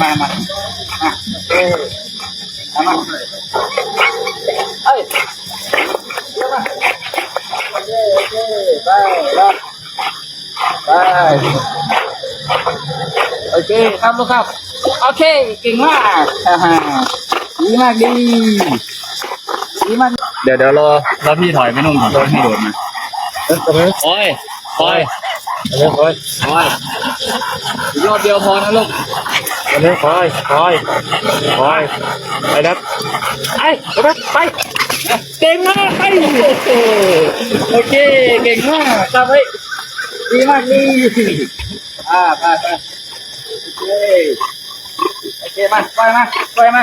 มามามาเออมามาเอ้ยเดี๋ยวมาโอเคโอเคไปแล้วไปโอเคครับลูกครับ โอเคเก่งมากฮ่าฮ่าดีมากดีดีมากเดี๋ยวเดี๋ยวรอรอพี่ถอยไปนู่นก่อนรอให้โดดมาเออตรงนี้โอ้ยโอ้ยตรงนี้คอยโอ้ยอีกรอบเดียวพอนะลูก นี้คอยคอยคอยไปนัดไอ้ไปไปเก่งมากไปโอเคเก่งมากทำไว้ดีมากดีอ่าไปไปโอเคโอเคมาไปมาไปมา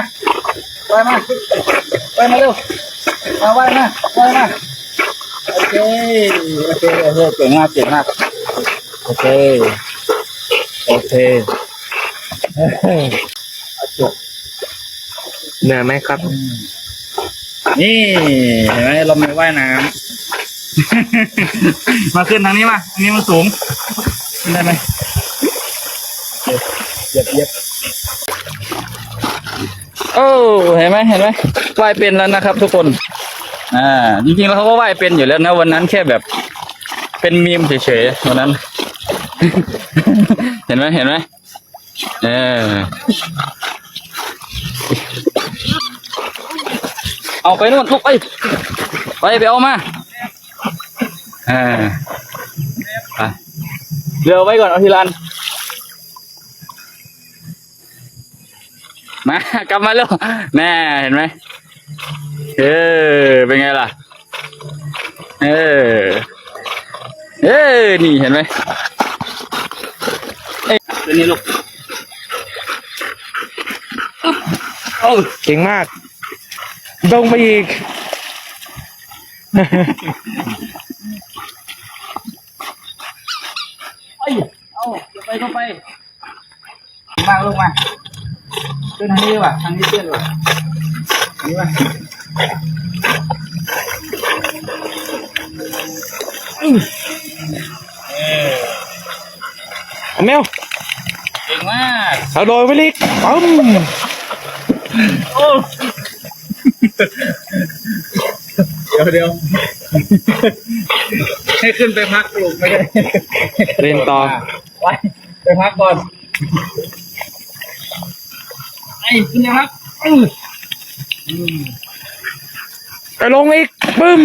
ไปมาไปมาเร็วมาไปมาไปมาโอเคโอเคโอเคเก่งมากเก่งมากโอเคโอเค เหนื่อยไหมครับ นี่เห็นไหมเราไม่ว่ายน้ำ มาขึ้นทางนี้มาทางนี้มันสูงขึ้นได้ไหมเหยียบเหยียบโอ้เห็นไหมเห็นไหมว่ายเป็นแล้วนะครับ ทุกคน อ่า จริงๆแล้วเขาก็ว่ายเป็นอยู่แล้วนะ วันนั้นแค่แบบ เป็นมีมเฉยๆวันนั้น เห็นไหมเห็นไหม เออ เอาไปนู่นลูกไป ไปไปเอามาเอ่าไปเรือไว้ก่อนเอาทีละอันมากลับมาเร็วแน่เห็นไหมเออเป็นไงล่ะ เออเออนี่เห็นไหมเอ้ยตัวนี้ลูก โอ้เก่งมากลงไปอีก เอ้ยเอาจะไปก็ไปมาลงมาขึ้นทางนี้ดีกว่าทางนี้เตี้ยนกว่าทางนี้มาอืมเออเอาแมวเก่งมาก เอาโดยไปลิกปั๊มโอ้ เดี๋ยวเดี๋ยวให้ขึ้นไปพักลูกไม่ได้เรียนต่อ ไปไปพักก่อนไอ้ขึ้นยังพักอื้อไปลงอีก ปึ้ม